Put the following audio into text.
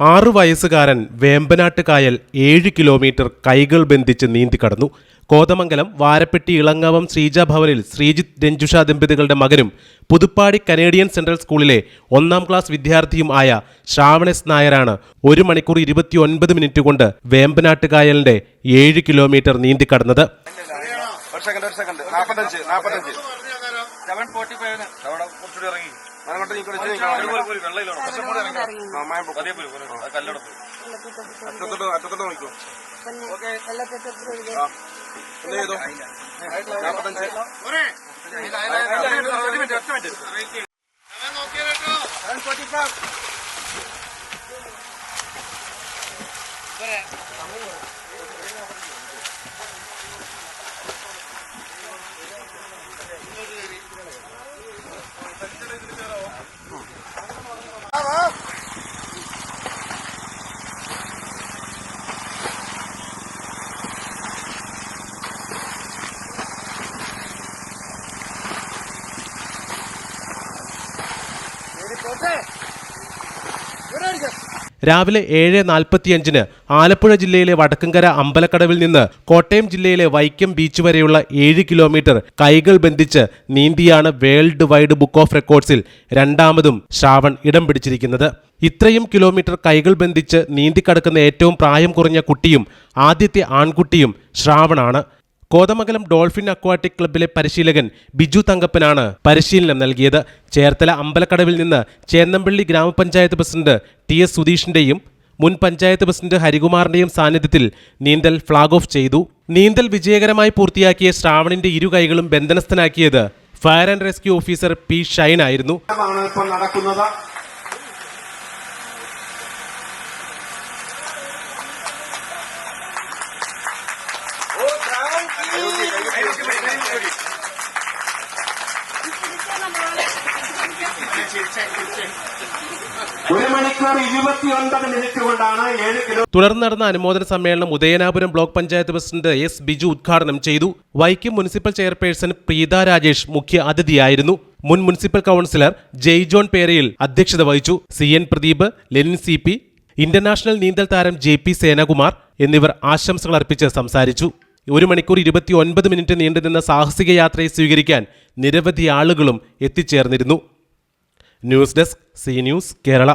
ആറു വയസ്സുകാരൻ വേമ്പനാട്ട് കായൽ ഏഴ് കിലോമീറ്റർ കൈകൾ ബന്ധിച്ച് നീന്തിക്കടന്നു കോതമംഗലം വാരപ്പെട്ടി ഇളങ്ങാവം ശ്രീജ ഭവനിൽ ശ്രീജിത്ത് രഞ്ജുഷ ദമ്പതികളുടെ മകനും പുതുപ്പാടി കനേഡിയൻ സെൻട്രൽ സ്കൂളിലെ ഒന്നാം ക്ലാസ് വിദ്യാർത്ഥിയും ആയ ശ്രാവണസ് നായരാണ് ഒരു മണിക്കൂർ ഇരുപത്തിയൊൻപത് മിനിറ്റ് കൊണ്ട് വേമ്പനാട്ട് കായലിന്റെ ഏഴ് കിലോമീറ്റർ നീന്തിക്കടന്നത് ഒരു സെക്കൻഡ് ഒരു സെക്കൻഡ്. നാൽപ്പത്തഞ്ച് നാൽപ്പത്തഞ്ച് സെവൻ ഫോർട്ടി ഫൈവിന് അവിടെ കുറച്ചുകൂടി ഇറങ്ങി. അറ്റത്തോട്ട് അറ്റത്തോട്ട് നോക്കൂ എന്ത് ചെയ്തു നാപ്പത്തഞ്ച്. രാവിലെ ഏഴ് നാൽപ്പത്തിയഞ്ചിന് ആലപ്പുഴ ജില്ലയിലെ വടക്കങ്കര അമ്പലക്കടവിൽ നിന്ന് കോട്ടയം ജില്ലയിലെ വൈക്കം ബീച്ച് വരെയുള്ള ഏഴ് കിലോമീറ്റർ കൈകൾ ബന്ധിച്ച് നീന്തിയാണ് വേൾഡ് വൈഡ് ബുക്ക് ഓഫ് റെക്കോർഡ്സിൽ രണ്ടാമതും ശ്രാവൺ ഇടം പിടിച്ചിരിക്കുന്നത്. ഇത്രയും കിലോമീറ്റർ കൈകൾ ബന്ധിച്ച് നീന്തിക്കടക്കുന്ന ഏറ്റവും പ്രായം കുറഞ്ഞ കുട്ടിയും ആദ്യത്തെ ആൺകുട്ടിയും ശ്രാവണാണ്. കോതമംഗലം ഡോൾഫിൻ അക്വാട്ടിക് ക്ലബ്ബിലെ പരിശീലകൻ ബിജു തങ്കപ്പനാണ് പരിശീലനം നൽകിയത്. ചേർത്തല അമ്പലക്കടവിൽ നിന്ന് ചേന്നമ്പള്ളി ഗ്രാമപഞ്ചായത്ത് പ്രസിഡന്റ് ടി എസ് സുധീഷിന്റെയും മുൻ പഞ്ചായത്ത് പ്രസിഡന്റ് ഹരികുമാറിന്റെയും സാന്നിധ്യത്തിൽ നീന്തൽ ഫ്ളാഗ് ഓഫ് ചെയ്തു. നീന്തൽ വിജയകരമായി പൂർത്തിയാക്കിയ ശ്രാവണിന്റെ ഇരു കൈകളും ബന്ധനസ്ഥനാക്കിയത് fire and rescue officer P Shine ആയിരുന്നു. ഒരു മണിക്കൂർ ഇരുപത്തിയൊൻപത് മിനിറ്റ് കൊണ്ടാണ് കിലോ തുടർന്ന് നടന്ന അനുമോദന സമ്മേളനം Udayanapuram block panchayat president S Biju ഉദ്ഘാടനം ചെയ്തു. വൈക്കം മുനിസിപ്പൽ ചെയർപേഴ്സൺ പ്രീത രാജേഷ് മുഖ്യ അതിഥിയായിരുന്നു. മുൻ municipal councillor Jay John Perayil അധ്യക്ഷത വഹിച്ചു. C N Pradeep Lenin C P international നീന്തൽ താരം ജെ പി സേനകുമാർ എന്നിവർ ആശംസകൾ അർപ്പിച്ച് സംസാരിച്ചു. ഒരു മണിക്കൂർ ഇരുപത്തി ഒൻപത് മിനിറ്റ് നീണ്ടുനിന്ന സാഹസിക യാത്രയെ സ്വീകരിക്കാൻ നിരവധി ആളുകളും എത്തിച്ചേർന്നിരുന്നു. News desk C news Kerala